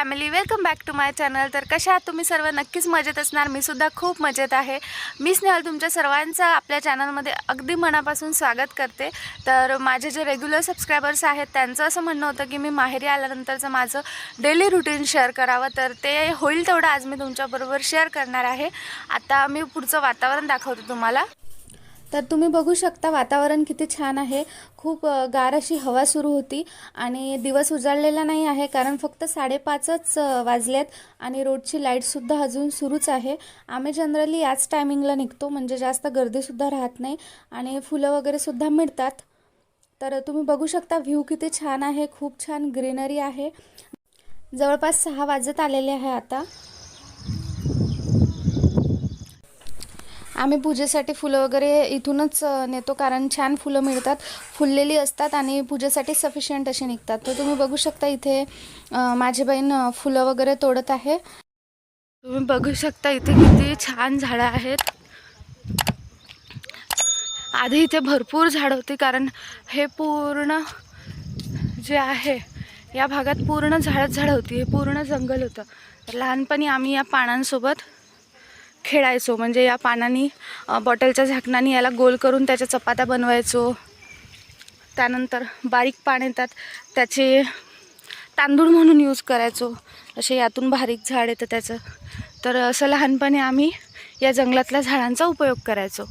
Family welcome back to my channel तर कशा आहात तुम्ही सर्व? नक्कीच मजेत असणार. मी सुद्धा खूप मजेत आहे. मी स्नेहल तुमच्या सर्वांचं आपल्या चॅनलमध्ये अगदी मनापासून स्वागत करते. तर माझे जे रेग्युलर सबस्क्रायबर्स आहेत त्यांचं असं म्हणणं होतं की मी माहेरी आल्यानंतरचं माझं डेली रुटीन शेअर करावं. तर ते होईल तेवढं आज मी तुमच्याबरोबर शेअर करणार आहे. आता मी पुढचं वातावरण दाखवते तुम्हाला. तर तुम्ही बघू शकता वातावरण किती छान आहे. खूप गार अशी हवा सुरू होती आणि दिवस उजाडलेला नाही आहे कारण फक्त साडेपाचच वाजलेत आणि रोडची लाईटसुद्धा अजून सुरूच आहे. आम्ही जनरली याच टायमिंगला निघतो म्हणजे जास्त गर्दीसुद्धा राहत नाही आणि फुलं वगैरेसुद्धा मिळतात. तर तुम्ही बघू शकता व्ह्यू किती छान आहे खूप छान ग्रीनरी आहे. जवळपास सहा वाजत आलेले आहे आता. आम्ही पूजेसाठी फुलं वगैरे इथूनच नेतो कारण छान फुलं मिळतात. फुललेली असतात आणि पूजेसाठी सफिशियंट अशी निघतात. तर तुम्ही बघू शकता इथे माझी बहीण फुलं वगैरे तोडत आहे. तुम्ही बघू शकता इथे किती छान झाडं आहेत. आधी इथे भरपूर झाडं होती कारण हे पूर्ण जे आहे या भागात पूर्ण झाडच झाडं होती. हे पूर्ण जंगल होतं. लहानपणी आम्ही या पानांसोबत खेळायचो. म्हणजे या पानांनी बॉटलच्या झाकणाने याला गोल करून त्याच्या चपात्या बनवायचो. त्यानंतर बारीक पान येतात त्याचे तांदूळ म्हणून यूज करायचो. असे यातून बारीक झाड येतं त्याचं. तर असं लहानपणी आम्ही या जंगलातल्या झाडांचा उपयोग करायचो.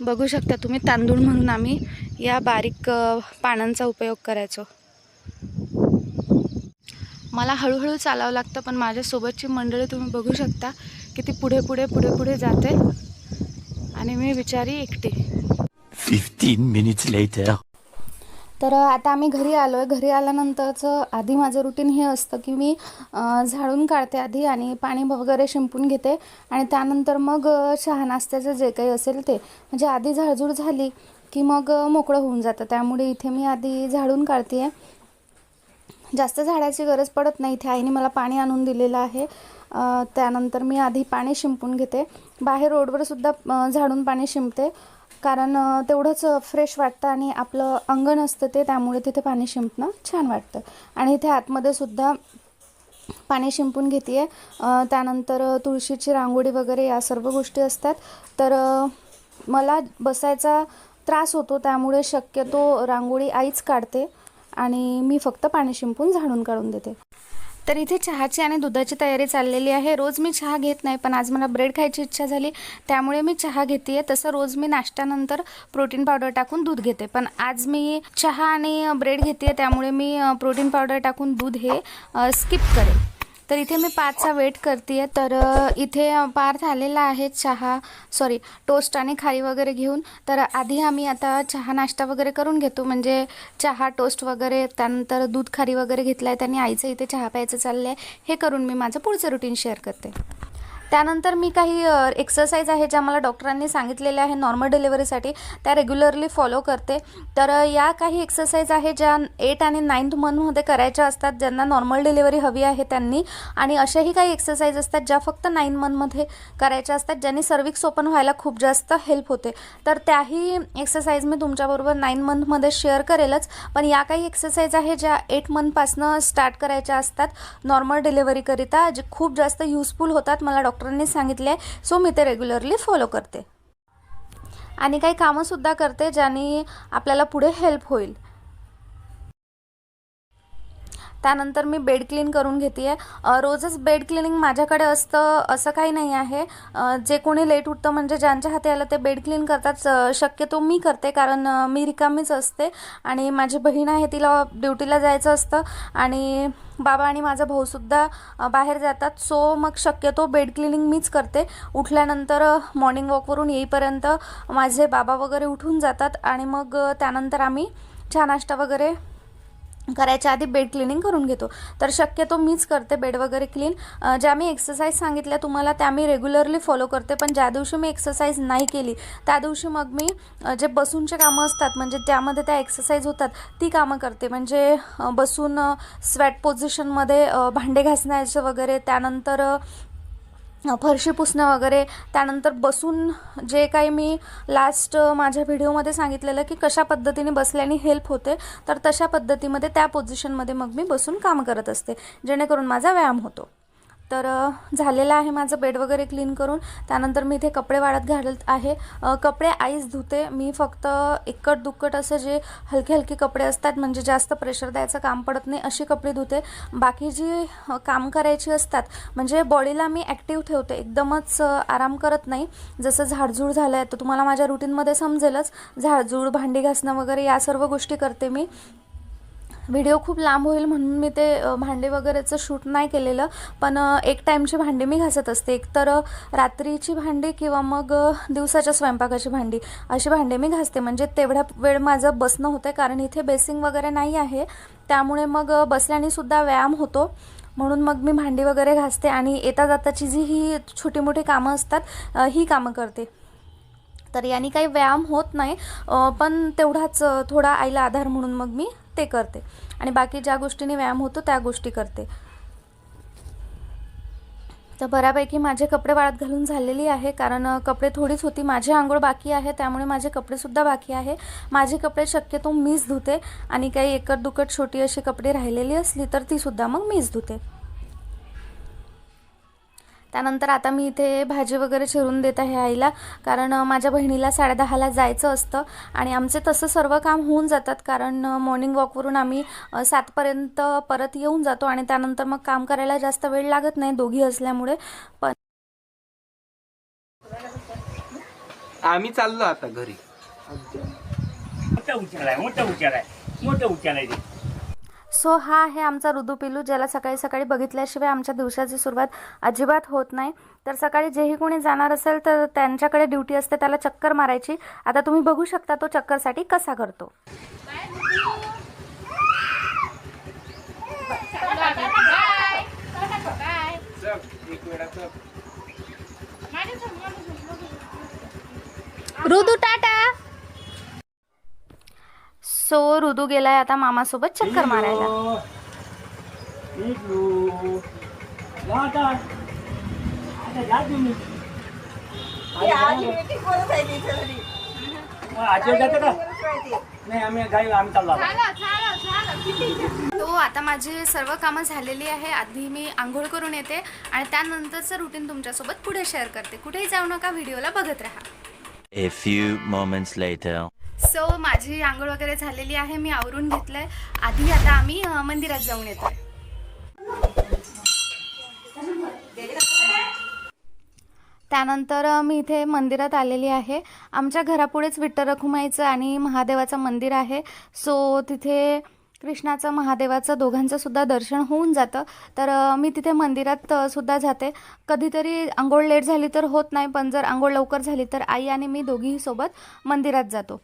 बघू शकता तुम्ही तांदूळ म्हणून आम्ही या बारीक पानांचा उपयोग करायचो. मला हळूहळू चालावं लागतं पण माझ्यासोबतची मंडळी तुम्ही बघू शकता किती पुढे पुढे पुढे पुढे जाते. आणि मी बिचारी एकटी. 15 minutes later. तर आता आम्ही घरी आलो आहे घरी आल्यानंतरचं आधी माझं रुटीन हे असतं की मी झाडून काढते आधी आणि पाणी वगैरे शिंपून घेते. आणि त्यानंतर मग चहा नाश्त्याचं जे काही असेल ते. म्हणजे आधी झाडझूड झाली की मग मोकळं होऊन जातं. त्यामुळे इथे मी आधी झाडून काढते आहे जास्त झाडाची गरज पडत नाही. इथे आईने मला पाणी आणून दिलेलं आहे. त्यानंतर मी आधी पाणी शिंपून घेते. बाहेर रोडवरसुद्धा झाडून पाणी शिंपते. कारण तेवढंच फ्रेश वाटतं आणि आपलं अंगण असतं ते त्यामुळे तिथे पाणी शिंपणं छान वाटतं. आणि इथे आतमध्ये सुद्धा पाणी शिंपून घेते आहे त्यानंतर तुळशीची रांगोळी वगैरे या सर्व गोष्टी असतात. तर मला बसायचा त्रास होतो त्यामुळे शक्यतो रांगोळी आईच काढते आणि मी फक्त पाणी शिंपून झाडून काढून देते. तर इथे चहाची आणि दुधाची तयारी चाललेली आहे. रोज मी चहा घेत नाही पण आज मला ब्रेड खायची इच्छा झाली. त्यामुळे मी चहा घेते आहे तसं रोज मी नाश्त्यानंतर प्रोटीन पावडर टाकून दूध घेते. पण आज मी चहा आणि ब्रेड घेते त्यामुळे मी प्रोटीन पावडर टाकून दूध हे स्किप करेन. तर इथे मी पाचचा वेट करते तर इथे पार झालेला आहे चहा सॉरी टोस्ट आणि खारी वगैरे घेऊन. तर आधी आम्ही आता चहा नाश्ता वगैरे करून घेतो. म्हणजे चहा टोस्ट वगैरे त्यानंतर दूध खारी वगैरे घेतलं आहे त्यांनी आईचं इथे चहा प्यायचं चाललं आहे हे करून मी माझं पुढचं रुटीन शेअर करते. त्यानंतर मी काही एक्सरसाइज आहे ज्या मला डॉक्टरांनी सांगितलेल्या आहे नॉर्मल डिलिव्हरीसाठी त्या रेग्युलरली फॉलो करते. तर या काही एक्सरसाइज आहे ज्या एट आणि नाईन्थ मंथमध्ये करायच्या असतात ज्यांना नॉर्मल डिलिव्हरी हवी आहे त्यांनी. आणि अशाही काही एक्सरसाइज असतात ज्या फक्त नाईन मंथमध्ये करायच्या असतात ज्यांनी सर्विक्स ओपन व्हायला खूप जास्त हेल्प होते. तर त्याही एक्सरसाइज मी तुमच्याबरोबर नाईन मंथमध्ये शेअर करेलच. पण या काही एक्सरसाइज आहे ज्या एट मंथपासनं स्टार्ट करायच्या असतात नॉर्मल डिलिव्हरीकरिता जे खूप जास्त युजफुल होतात मला डॉक्टरांनी सांगितले आहे सो मी ते रेग्युलरली फॉलो करते. आणि काही कामंसुद्धा करते ज्याने आपल्याला पुढे हेल्प होईल. त्यानंतर मी बेड क्लीन करून घेते आहे रोजच बेड क्लिनिंग माझ्याकडे असतं असं काही नाही आहे. जे कोणी लेट उठतं म्हणजे ज्यांच्या हाती आलं ते बेड क्लीन करतात. शक्यतो मी करते कारण मी रिकामीच असते आणि माझी बहीण आहे तिला ड्युटीला जायचं असतं आणि बाबा आणि माझा भाऊसुद्धा बाहेर जातात. सो मग शक्यतो बेड क्लिनिंग मीच करते. उठल्यानंतर मॉर्निंग वॉकवरून येईपर्यंत माझे बाबा वगैरे उठून जातात आणि मग त्यानंतर आम्ही चहा नाश्ता वगैरे करायच्या आधी बेड क्लिनिंग करून घेतो. तर शक्यतो मीच करते बेड वगैरे क्लीन ज्या मी एक्सरसाइज सांगितल्या तुम्हाला त्या मी रेग्युलरली फॉलो करते. पण ज्या दिवशी मी एक्सरसाइज नाही केली त्या दिवशी मग मी जे बसूनचे कामं असतात म्हणजे ज्यामध्ये त्या एक्सरसाइज होतात ती कामं करते. म्हणजे बसून स्वॅट पोझिशनमध्ये भांडे घासण्याचं वगैरे त्यानंतर फरशी पुसणं वगैरे त्यानंतर बसून जे काही मी लास्ट माझ्या व्हिडिओमध्ये सांगितलेलं की कशा पद्धतीने बसल्याने हेल्प होते तर तशा पद्धतीमध्ये त्या पोझिशनमध्ये मग मी बसून काम करत असते जेणेकरून माझा व्यायाम होतो. तर झालेलं आहे माझं बेड वगैरे क्लीन करून. त्यानंतर मी इथे कपडे वाळत घालत आहे. कपडे आईच धुते. मी फक्त एकट दुक्कट असं जे हलके हलके कपडे असतात म्हणजे जास्त प्रेशर द्यायचं काम पडत नाही अशी कपडे धुते. बाकी जी काम करायची असतात म्हणजे बॉडीला मी ॲक्टिव्ह ठेवते. एकदमच आराम करत नाही. जसं झाडझूड झालं आहे तर तुम्हाला माझ्या रुटीनमध्ये समजेलच. झाडझूड भांडी घासणं वगैरे या सर्व गोष्टी करते मी. व्हिडिओ खूप लांब होईल म्हणून मी ते भांडे वगैरेचं शूट नाही केलेलं. पण एक टाईमची भांडी मी घासत असते. एक तर रात्रीची भांडी किंवा मग दिवसाच्या स्वयंपाकाची भांडी अशी भांडी मी घासते. म्हणजे तेवढा वेळ माझं बसणं होतं कारण इथे बेसिंग वगैरे नाही आहे. त्यामुळे मग बसल्यानेसुद्धा बसल्याने सुद्धा व्यायाम होतो. म्हणून मग मी भांडी वगैरे घासते आणि येता जाताची जी ही छोटी मोठी कामं असतात ही कामं करते. तर याने काही व्यायाम होत नाही. पण तेवढाच थोडा आईला आधार म्हणून मग मी ते करते. आणि बाकी ज्या गोष्टीने व्यायाम होतो त्या गोष्टी करते. तर बऱ्यापैकी माझे कपडे वाळत घालून झालेली आहे कारण कपडे थोडीच होती. माझी आंघोळ बाकी आहे त्यामुळे माझे कपडेसुद्धा बाकी आहे. माझे कपडे शक्यतो मीच धुते आणि काही एकट दुकट छोटी अशी कपडे राहिलेली असली तर तीसुद्धा मग मीच धुते. त्यानंतर आता मी इथे भाजी वगैरे चिरून देत आहे आईला कारण माझ्या बहिणीला साडेदहाला जायचं असतं आणि आमचे तसं सर्व काम होऊन जातात कारण मॉर्निंग वॉकवरून आम्ही सातपर्यंत परत येऊन जातो आणि त्यानंतर मग काम करायला जास्त वेळ लागत नाही दोघी असल्यामुळे पण आम्ही चाललो आता घरी. मोठा उचल आहे मोठा उचल आहे मोठा उचल आहे ते. सो हा आहे आमचा ऋदुपिलू ज्याला सकाळी सकाळी बघितल्याशिवाय आमच्या दिवसाची सुरुवात अजिबात होत नाही. तर सकाळी जेही कोणी जाणार असेल तर त्यांच्याकडे ड्युटी असते त्याला चक्कर मारायची. आता तुम्ही बघू शकता तो चक्करसाठी कसा करतो. ऋदू टाटा सो ऋदू गेलाय आता मामासोबत चक्कर मारायला. हो, आता नाही आम्ही गाई आम्ही चाललो तो आता माझी सर्व कामं झालेली आहे. आधी मी आंघोळ करून येते आणि त्यानंतरचं रुटीन तुमच्यासोबत पुढे शेअर करते. कुठेही जाऊ नका व्हिडिओला बघत राहा. A few moments later. So माझी आंघोळ वगैरे झालेली आहे मी आवरून घेतलंय. आधी आता आम्ही मंदिरात जाऊन येतो त्यानंतर मी इथे मंदिरात आलेली आहे. आमच्या घरापुढेच विठ्ठल रखुमाईचं आणि महादेवाचं मंदिर आहे. सो तिथे कृष्णाचं महादेवाचं दोघांचं सुद्धा दर्शन होऊन जातं. तर मी तिथे मंदिरात सुद्धा जाते. कधीतरी आंघोळ लेट झाली तर होत नाही पण जर आंघोळ लवकर झाली तर आई आणि मी दोघीही सोबत मंदिरात जातो.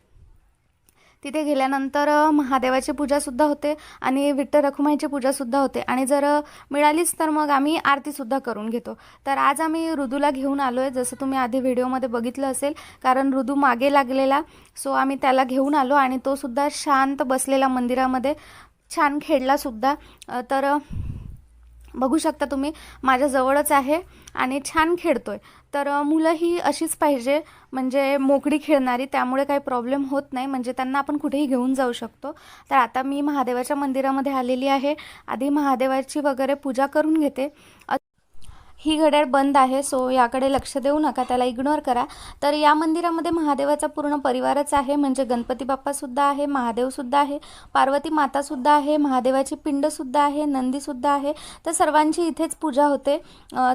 तिथे गेल्यानंतर महादेवाची पूजासुद्धा होते आणि विठ्ठल रखुमाईची पूजासुद्धा होते. आणि जर मिळालीच तर मग आम्ही आरतीसुद्धा करून घेतो. तर आज आम्ही ऋदूला घेऊन आलो आहे जसं तुम्ही आधी व्हिडिओमध्ये बघितलं असेल कारण ऋदू मागे लागलेला. सो आम्ही त्याला घेऊन आलो आणि तो सुद्धा शांत बसलेला मंदिरामध्ये छान खेळलासुद्धा तर बघू शकता तुम्ही माझ्याजवळच आहे आणि छान खेळतो आहे तर मुलं ही अशीच पाहिजे म्हणजे मोकळी खेळणारी त्यामुळे काही प्रॉब्लेम होत नाही म्हणजे त्यांना आपण कुठेही घेऊन जाऊ शकतो. तर आता मी महादेवाच्या मंदिरामध्ये आलेली आहे. आधी महादेवाची वगैरे पूजा करून घेते. ही घड्याळ बंद आहे सो याकडे लक्ष देऊ नका त्याला इग्नोर करा. तर या मंदिरामध्ये महादेवाचा पूर्ण परिवारच आहे म्हणजे गणपती बाप्पासुद्धा आहे महादेवसुद्धा आहे पार्वती मातासुद्धा आहे महादेवाची पिंडसुद्धा आहे नंदीसुद्धा आहे. तर सर्वांची इथेच पूजा होते.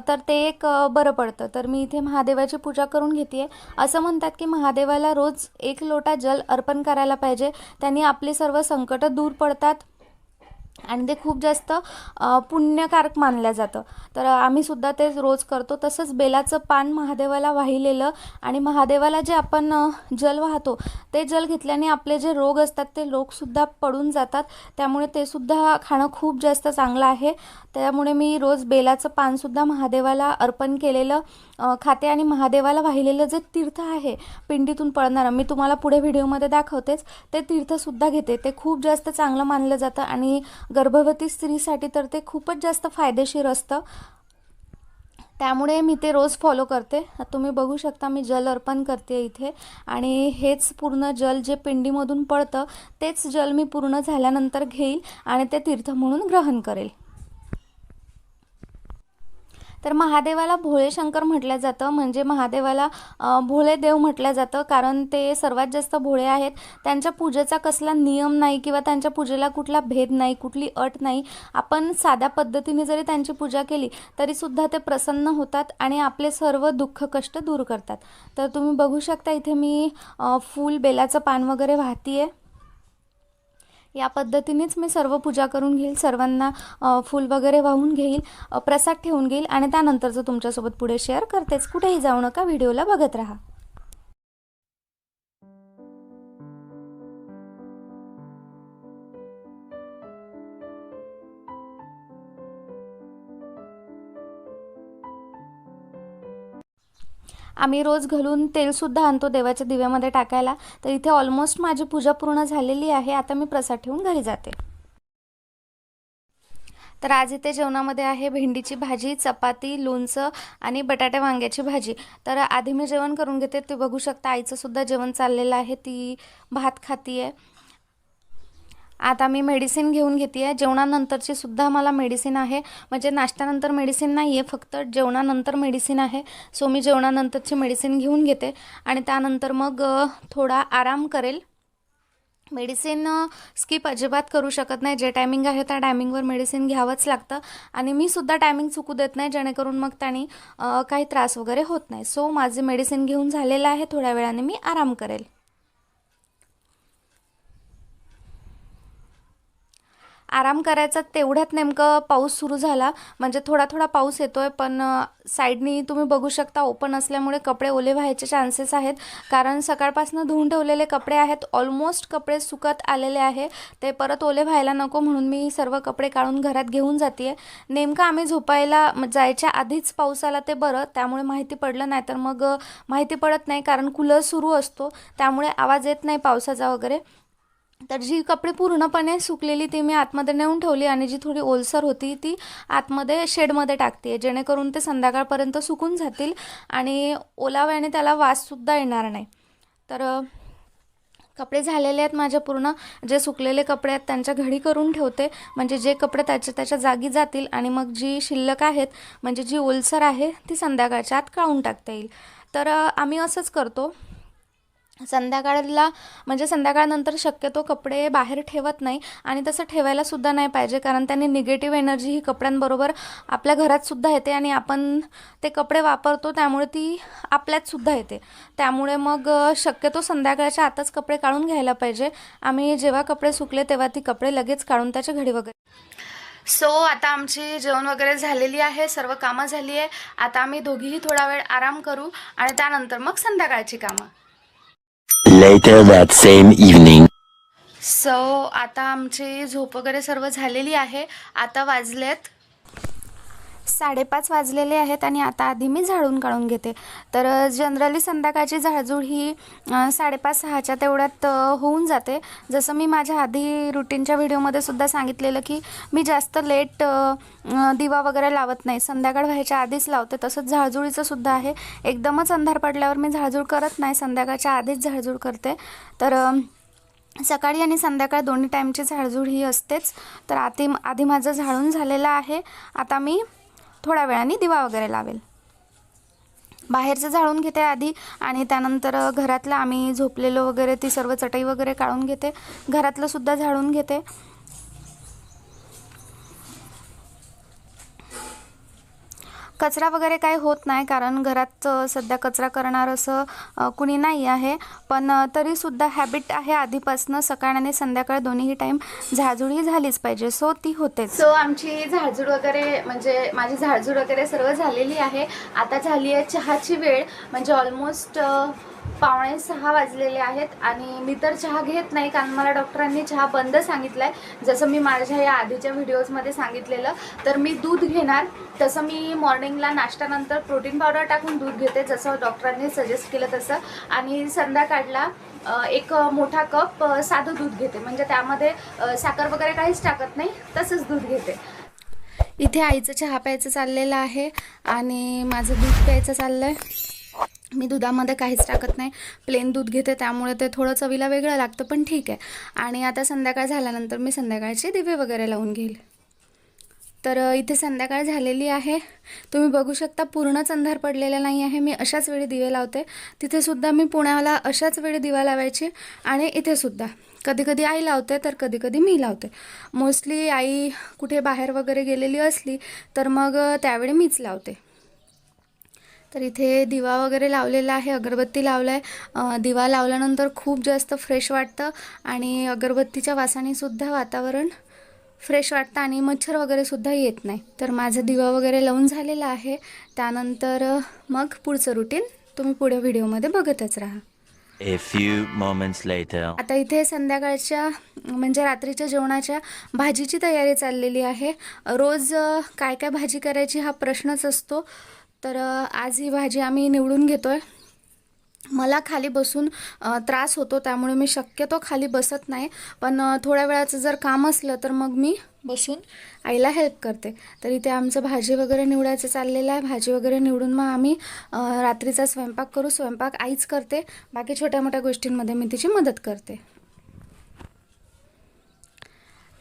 तर ते एक बरं पडतं. तर मी इथे महादेवाची पूजा करून घेते असं म्हणतात की महादेवाला रोज एक लोटा जल अर्पण करायला पाहिजे. त्यांनी आपली सर्व संकटं दूर पडतात. आणि ते खूप जास्त पुण्यकारक मानलं जातं. तर आम्ही सुद्धा ते रोज करतो. तसंच बेलाचं पान महादेवाला वाहिलेलं आणि महादेवाला जे आपण जल वाहतो ते जल घेतल्याने आपले जे रोग असतात ते रोगसुद्धा पडून जातात. त्यामुळे ते सुद्धा खाणं खूप जास्त चांगलं आहे. त्यामुळे मी रोज बेलाचं पानसुद्धा महादेवाला अर्पण केलेलं खाते आणि महादेवाला वाहिलेलं जे तीर्थ आहे पिंडीतून पळणारं मी तुम्हाला पुढे व्हिडिओमध्ये दाखवतेच. ते तीर्थसुद्धा घेते. ते खूप जास्त चांगलं मानलं जातं आणि गर्भवती स्त्रीसाठी तर ते खूपच जास्त फायदेशीर असतं. त्यामुळे मी ते रोज फॉलो करते. तुम्ही बघू शकता मी जल अर्पण करते इथे. आणि हेच पूर्ण जल जे पिंडीमधून पडतं तेच जल मी पूर्ण झाल्यानंतर घेईल आणि ते तीर्थ म्हणून ग्रहण करेल. तर महादेवाला भोळे शंकर म्हटलं जातं. म्हणजे महादेवाला भोळे देव म्हटलं जातं. कारण ते सर्वात जास्त भोळे आहेत. त्यांच्या पूजेचा कसला नियम नाही किंवा त्यांच्या पूजेला कुठला भेद नाही कुठली अट नाही. आपण साध्या पद्धतीने जरी त्यांची पूजा केली तरीसुद्धा ते प्रसन्न होतात आणि आपले सर्व दुःख कष्ट दूर करतात. तर तुम्ही बघू शकता इथे मी फूल बेलाचं पान वगैरे वाहतीये. या पद्धतीनेच मी सर्व पूजा करून घेईल सर्वांना फूल वगैरे वाहून घेईल प्रसाद ठेवून घेईल आणि त्यानंतरचं तुमच्यासोबत पुढे शेअर करतेच. कुठेही जाऊ नका व्हिडिओला बघत राहा. आम्ही रोज घालून तेलसुद्धा आणतो देवाच्या दिव्यामध्ये टाकायला. तर इथे ऑलमोस्ट माझी पूजा पूर्ण झालेली आहे. आता मी प्रसाद ठेवून घरी जाते. तर आज इथे जेवणामध्ये आहे भेंडीची भाजी चपाती लोणचं आणि बटाटे वांग्याची भाजी. तर आधी मी जेवण करून घेते. ते बघू शकता आईचं सुद्धा जेवण चाललेलं आहे. ती भात खातीये. आता मी मेडिसिन घेऊन घेते आहे जेवणानंतरची सुद्धा मला मेडिसिन आहे. म्हणजे नाश्त्यानंतर मेडिसिन नाही आहे फक्त जेवणानंतर मेडिसिन आहे. सो मी जेवणानंतरची मेडिसिन घेऊन घेते. आणि त्यानंतर मग थोडा आराम करेल. मेडिसिन स्किप अजिबात करू शकत नाही. जे टायमिंग आहे त्या टायमिंगवर मेडिसिन घ्यावंच लागतं. आणि मी सुद्धा टायमिंग चुकू देत नाही जेणेकरून मग त्यांनी काही त्रास वगैरे होत नाही. सो माझे मेडिसिन घेऊन झालेलं आहे. थोड्या वेळाने मी आराम करेल. आराम करायचा तेवढ्यात नेमकं पाऊस सुरू झाला. म्हणजे थोडा थोडा पाऊस येतोय पण साईडनी तुम्ही बघू शकता ओपन असल्यामुळे कपडे ओले व्हायचे चान्सेस आहेत. कारण सकाळपासून धुवून ठेवलेले कपडे आहेत ऑलमोस्ट कपडे सुकत आलेले आहे. ते परत ओले व्हायला नको म्हणून मी सर्व कपडे काढून घरात घेऊन जाते नेमकं आम्ही झोपायला जायच्या आधीच पाऊस आला ते बरं. त्यामुळे माहिती पडलं नाही तर मग माहिती पडत नाही कारण कूलर सुरू असतो. त्यामुळे आवाज येत नाही पावसाचा वगैरे. तर जी कपडे पूर्णपणे सुकलेली ती मी आतमध्ये नेऊन ठेवली आणि जी थोडी ओलसर होती ती आतमध्ये शेडमध्ये टाकते जेणेकरून ते संध्याकाळपर्यंत सुकून जातील आणि ओलाव्याने त्याला वाससुद्धा येणार नाही. तर कपडे झालेले आहेत माझे पूर्ण. जे सुकलेले कपडे आहेत त्यांच्या घडी करून ठेवते. म्हणजे जे कपडे त्याच्या त्याच्या जागी जातील आणि मग जी शिल्लक आहेत म्हणजे जी ओलसर आहे ती संध्याकाळच्या आत काढून टाकता येईल. तर आम्ही असंच करतो. संध्याकाळला म्हणजे संध्याकाळनंतर शक्यतो कपडे बाहेर ठेवत नाही आणि तसं ठेवायला सुद्धा नाही पाहिजे कारण त्याने निगेटिव्ह एनर्जी ही कपड्यांबरोबर आपल्या घरातसुद्धा येते आणि आपण ते कपडे वापरतो त्यामुळे ती आपल्यातसुद्धा येते. त्यामुळे मग शक्यतो संध्याकाळच्या आतच कपडे काढून घ्यायला पाहिजे. आम्ही जेव्हा कपडे सुकले तेव्हा ती कपडे लगेच काढून त्याच्या घडी वगैरे. सो आता आमची जेवण वगैरे झालेली आहे सर्व कामं झाली आहे. आता आम्ही दोघीही थोडा वेळ आराम करू आणि त्यानंतर मग संध्याकाळची कामं. Later that same evening. So आता आमची झोप वगैरे सर्व झालेली आहे आता वाजलेत साडेपाच वाजलेले आहेत आणि आता आधी मी झाडून काढून घेते. तर जनरली संध्याकाळची झाडझूड ही साडेपाच सहाच्या तेवढ्यात होऊन जाते. जसं मी माझ्या आधी रुटीनच्या व्हिडिओमध्ये सुद्धा सांगितलेलं की मी जास्त लेट दिवा वगैरे लावत नाही. संध्याकाळ व्हायच्या आधीच लावते. तसंच झाडझुडीचं सुद्धा आहे. एकदमच अंधार पडल्यावर मी झाडझूड करत नाही. संध्याकाळच्या आधीच झाडझूड करते. तर सकाळी आणि संध्याकाळ दोन्ही टाईमची झाडझूड ही असतेच. तर आधी आधी माझं झाडून झालेलं आहे. आता मी थोड्या वेळाने दिवा वगैरे लावेल. बाहेरचं झाडून घेते आधी आणि त्यानंतर घरातलं आम्ही झोपलेलो वगैरे ती सर्व चटई वगैरे काढून घेते. घरातलं सुद्धा झाडून घेते. कचरा वगैरे काही होत नाही कारण घरात सध्या कचरा करणार असं कुणी नाही आहे. पण तरीसुद्धा हॅबिट आहे आधीपासनं सकाळ आणि संध्याकाळ दोन्ही टाईम झाडझूड ही झालीच पाहिजे. सो ती होते सो आमची झाडझूड वगैरे म्हणजे माझी झाडझूड वगैरे सर्व झालेली आहे. आता झाली आहे चहाची वेळ. म्हणजे ऑलमोस्ट पावणे सहा वाजलेले आहेत आणि मी तर चहा घेत नाही कारण मला डॉक्टरांनी चहा बंद सांगितला आहे जसं मी माझ्या या आधीच्या व्हिडिओजमध्ये सांगितलेलं तर मी दूध घेणार. तसं मी मॉर्निंगला नाश्त्यानंतर प्रोटीन पावडर टाकून दूध घेते जसं डॉक्टरांनी सजेस्ट केलं तसं. आणि संध्याकाळला एक मोठा कप साधं दूध घेते. म्हणजे त्यामध्ये साखर वगैरे काहीच टाकत नाही तसंच दूध घेते. इथे आईचं चहा प्यायचं चाललेलं आहे आणि माझं दूध प्यायचं चाललं आहे मी दुधामध्ये काहीच टाकत नाही. प्लेन दूध घेते त्यामुळे ते थोडं चवीला वेगळं लागतं पण ठीक आहे. आणि आता संध्याकाळ झाल्यानंतर मी संध्याकाळचे दिवे वगैरे लावून घेईल. तर इथे संध्याकाळ झालेली आहे. तुम्ही बघू शकता पूर्णच अंधार पडलेला नाही आहे. मी अशाच वेळी दिवे लावते. तिथेसुद्धा मी पुण्याला अशाच वेळी दिवा लावायची आणि इथेसुद्धा कधी कधी आई लावते तर कधी कधी मी लावते. मोस्टली आई कुठे बाहेर वगैरे गेलेली असली तर मग त्यावेळी मीच लावते. तर इथे दिवा वगैरे लावलेला आहे अगरबत्ती लावला आहे दिवा लावल्यानंतर खूप जास्त फ्रेश वाटतं आणि अगरबत्तीच्या वासानेसुद्धा वातावरण फ्रेश वाटतं आणि मच्छर वगैरे सुद्धा येत नाही. तर माझा दिवा वगैरे लावून झालेला आहे. त्यानंतर मग पुढचं रुटीन तुम्ही पुढे व्हिडिओमध्ये बघतच राहा. A few moments later. आता इथे संध्याकाळच्या म्हणजे रात्रीच्या जेवणाच्या भाजीची तयारी चाललेली आहे. रोज काय काय भाजी करायची हा प्रश्नच असतो. तर आज ही भाजी आम्ही निवडून घेतो आहे मला खाली बसून त्रास होतो त्यामुळे मी शक्यतो खाली बसत नाही. पण थोड्या वेळाचं जर काम असलं तर मग मी बसून आईला हेल्प करते. तर इथे आमचं भाजी वगैरे निवडायचं चाललेलं आहे. भाजी वगैरे निवडून मग आम्ही रात्रीचा स्वयंपाक करू. स्वयंपाक आईच करते. बाकी छोट्या मोठ्या गोष्टींमध्ये मी तिची मदत करते.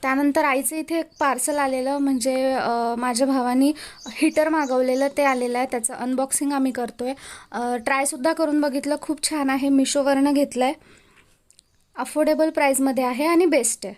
त्यानंतर आईचं इथे एक पार्सल आलेलं म्हणजे माझ्या भावानी हीटर मागवलेलं ते आलेलं आहे. त्याचं अनबॉक्सिंग आम्ही करतो आहे ट्रायसुद्धा करून बघितलं. खूप छान आहे. मिशोवरनं घेतलं आहे अफोर्डेबल प्राईजमध्ये आहे आणि बेस्ट आहे.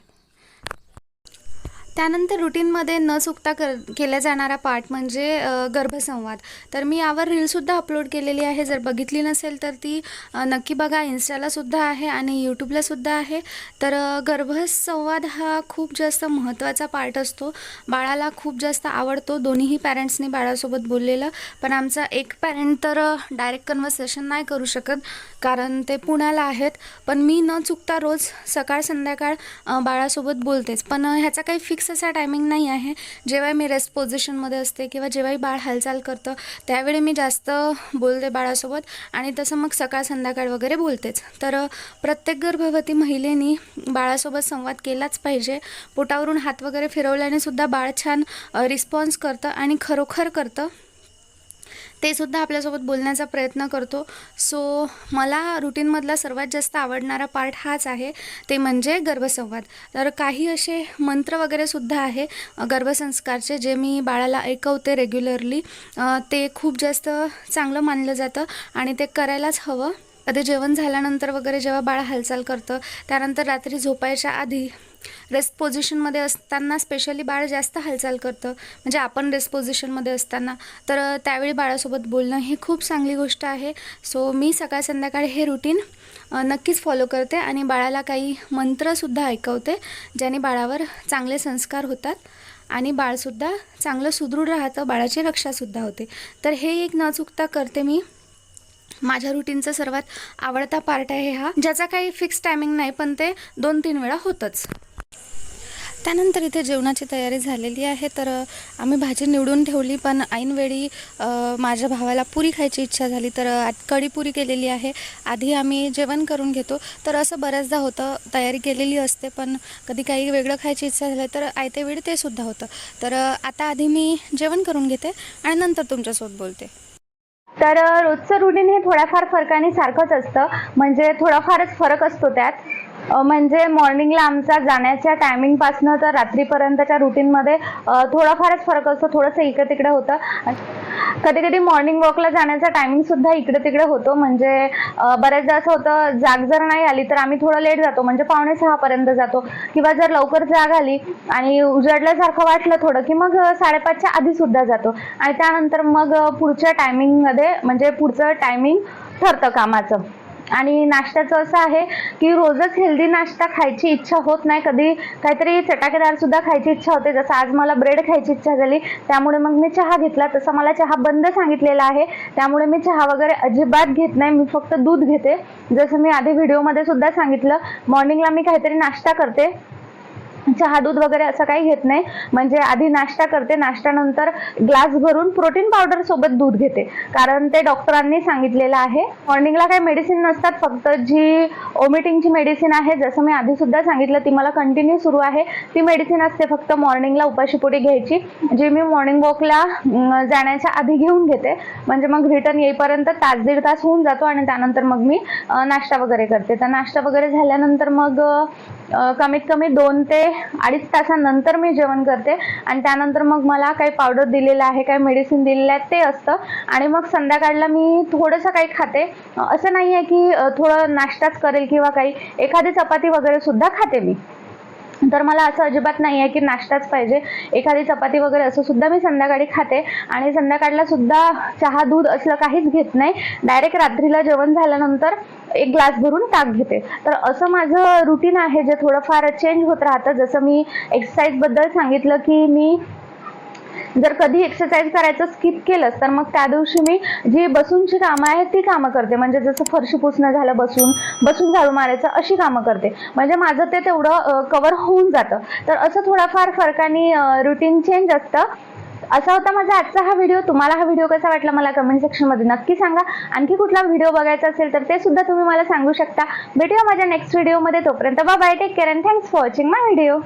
त्यानंतर रुटीनमध्ये न चुकता कर केला जाणारा पार्ट म्हणजे गर्भसंवाद. तर मी यावर रीलसुद्धा अपलोड केलेली आहे. जर बघितली नसेल तर ती नक्की बघा. इन्स्टालासुद्धा आहे आणि यूट्यूबलासुद्धा आहे. तर गर्भसंवाद हा खूप जास्त महत्त्वाचा पार्ट असतो. बाळाला खूप जास्त आवडतो. दोन्हीही पॅरेंट्सनी बाळासोबत बोललेलं. पण आमचा एक पॅरेंट तर डायरेक्ट कन्व्हर्सेशन नाही करू शकत. कारण ते पुण्याला आहेत. पण मी न चुकता रोज सकाळ संध्याकाळ बाळासोबत बोलतेच. पण ह्याचा काही फिक्स असा टायमिंग नाही आहे. जेव्हा मी रेस्ट पोझिशनमध्ये असते किंवा जेव्हाही बाळ हालचाल करतं त्यावेळी मी जास्त बोलते बाळासोबत आणि तसं मग सकाळ संध्याकाळ वगैरे बोलतेच. तर प्रत्येक गर्भवती महिलेनी बाळासोबत संवाद केलाच पाहिजे. पोटावरून हात वगैरे फिरवल्याने सुद्धा बाळ छान रिस्पॉन्स करतं आणि खरोखर करतं. ते सुद्धा आपल्यासोबत बोलण्याचा प्रयत्न करतो. सो मला रुटीनमधला सर्वात जास्त आवडणारा पार्ट हाच आहे ते म्हणजे गर्भसंवाद. तर काही असे मंत्र वगैरे सुद्धा आहे गर्भसंस्कारचे जे मी बाळाला ऐकवते रेग्युलरली ते खूप जास्त चांगलं मानलं जातं आणि ते करायलाच हवं. कधी जेवण झाल्यानंतर वगैरे जेव्हा बाळ हालचाल करतं त्यानंतर रात्री झोपायच्या आधी रेस्ट पोझिशनमध्ये असताना स्पेशली बाळ जास्त हालचाल करतं. म्हणजे आपण रेस्ट पोझिशनमध्ये असताना. तर त्यावेळी बाळासोबत बोलणं ही खूप चांगली गोष्ट आहे. सो मी सकाळ संध्याकाळी हे रुटीन नक्कीच फॉलो करते आणि बाळाला काही मंत्रसुद्धा ऐकवते ज्याने बाळावर चांगले संस्कार होतात आणि बाळसुद्धा चांगलं सुदृढ राहतं बाळाची रक्षासुद्धा होते. तर हे एक न चुकता करते मी. माझ्या रुटीनचा सर्वात आवडता पार्ट आहे हा ज्याचा काही फिक्स टायमिंग नाही पण ते दोन तीन वेळा होतंच. त्यानंतर इथे जेवणाची तयारी झालेली आहे तर आम्ही भाजी निवडून ठेवली पण ऐनवेळी माझ्या भावाला पुरी खायची इच्छा झाली तर अ, कढी पुरी केलेली आहे. आधी आम्ही जेवण करून घेतो तर असं बऱ्याचदा होतं तयारी केलेली असते पण कधी काही वेगळं खायची इच्छा झाली तर आयतेवेळी वेळी ते सुद्धा होतं. तर आता आधी मी जेवण करून घेते आणि नंतर तुमच्यासोबत बोलते. तर रोजचं रुटीन हे थोड्याफार फरकाने सारखंच असतं म्हणजे थोडाफारच फरक असतो त्यात. म्हणजे मॉर्निंगला आमचा जाण्याच्या टायमिंगपासनं तर रात्रीपर्यंतच्या रुटीनमध्ये थोडाफारच फरक असतो. थोडंसं इकडे तिकडे होतं. कधी कधी मॉर्निंग वॉकला जाण्याचा टायमिंग सुद्धा इकडे तिकडे होतो. म्हणजे बऱ्याचदा असं होतं जाग जर नाही आली तर आम्ही थोडं लेट जातो. म्हणजे पावणे सहापर्यंत जातो. किंवा जर लवकर जाग आली आणि उजडल्यासारखं वाटलं थोडं की मग साडेपाचच्या आधी सुद्धा जातो. आणि त्यानंतर मग पुढच्या टायमिंगमध्ये म्हणजे पुढचं टायमिंग ठरतं कामाचं. आणि नाश्त्याचं असं आहे की रोजच हेल्दी नाश्ता खायची इच्छा होत नाही. कधी काहीतरी चटाकेदार सुद्धा खायची इच्छा होते. जसं आज मला ब्रेड खायची इच्छा झाली त्यामुळे मग मी चहा घेतला. तसं मला चहा बंद सांगितलेला आहे. त्यामुळे मी चहा वगैरे अजिबात घेत नाही. मी फक्त दूध घेते. जसं मी आधी व्हिडिओमध्ये सुद्धा सांगितलं मॉर्निंगला मी काहीतरी नाश्ता करते. चहा दूध वगैरे असं काही घेत नाही. म्हणजे आधी नाश्ता करते. नाश्त्यानंतर ग्लास भरून प्रोटीन पावडर सोबत दूध घेते. कारण ते डॉक्टरांनी सांगितलेलं आहे. मॉर्निंगला काही मेडिसिन नसतात. फक्त जी ओमिटिंगची मेडिसिन आहे जसं मी आधी सुद्धा सांगितलं ती मला कंटिन्यू सुरू आहे. ती मेडिसिन असते फक्त मॉर्निंगला उपाशीपोटी घ्यायची जी मी मॉर्निंग वॉकला जाण्याच्या आधी घेऊन घेते. म्हणजे मग रिटर्न येईपर्यंत तास दीड तास होऊन जातो आणि त्यानंतर मग मी नाश्ता वगैरे करते. तर नाश्ता वगैरे झाल्यानंतर मग कमीत कमी दोन ते अडीच तासानंतर मी जेवण करते. आणि त्यानंतर मग मला काही पावडर दिलेलं आहे काही मेडिसिन दिलेलं आहे ते असतं. आणि मग संध्याकाळला मी थोडंसं काही खाते. असं नाही आहे की थोडं नाश्ताच करेल किंवा काही. एखादी चपाती वगैरे सुद्धा खाते मी. तर मला असं अजिबात नाही आहे की नाश्ताच पाहिजे. एखादी चपाती वगैरे असं सुद्धा मी संध्याकाळी खाते आणि संध्याकाळला सुद्धा चहा दूध असलं काहीच घेत नाही. डायरेक्ट रात्रीला जेवण झाल्यानंतर एक ग्लास भरून ताक घेते. तर असं माझं रुटीन आहे जे थोडंफार चेंज होत राहतं. जसं मी एक्सरसाइजबद्दल सांगितलं की मी जर कधी एक्सरसाइज करायचं स्किप केलंस तर मग त्या दिवशी मी जी बसूनची कामं आहेत ती कामं करते. म्हणजे जसं फरशी पुसणं झालं बसून बसून झाडू मारायचं अशी कामं करते. म्हणजे माझं ते तेवढं कवर होऊन जातं. तर असं थोडाफार फरकाने रुटीन चेंज असतं. असा होता माझा आजचा हा व्हिडिओ तुम्हाला हा व्हिडिओ कसा वाटला मला कमेंट सेक्शनमध्ये नक्की सांगा. आणखी कुठला व्हिडिओ बघायचा असेल तर ते सुद्धा तुम्ही मला सांगू शकता. भेटूया माझ्या नेक्स्ट व्हिडिओमध्ये तोपर्यंत. Bye take care and thanks for watching my video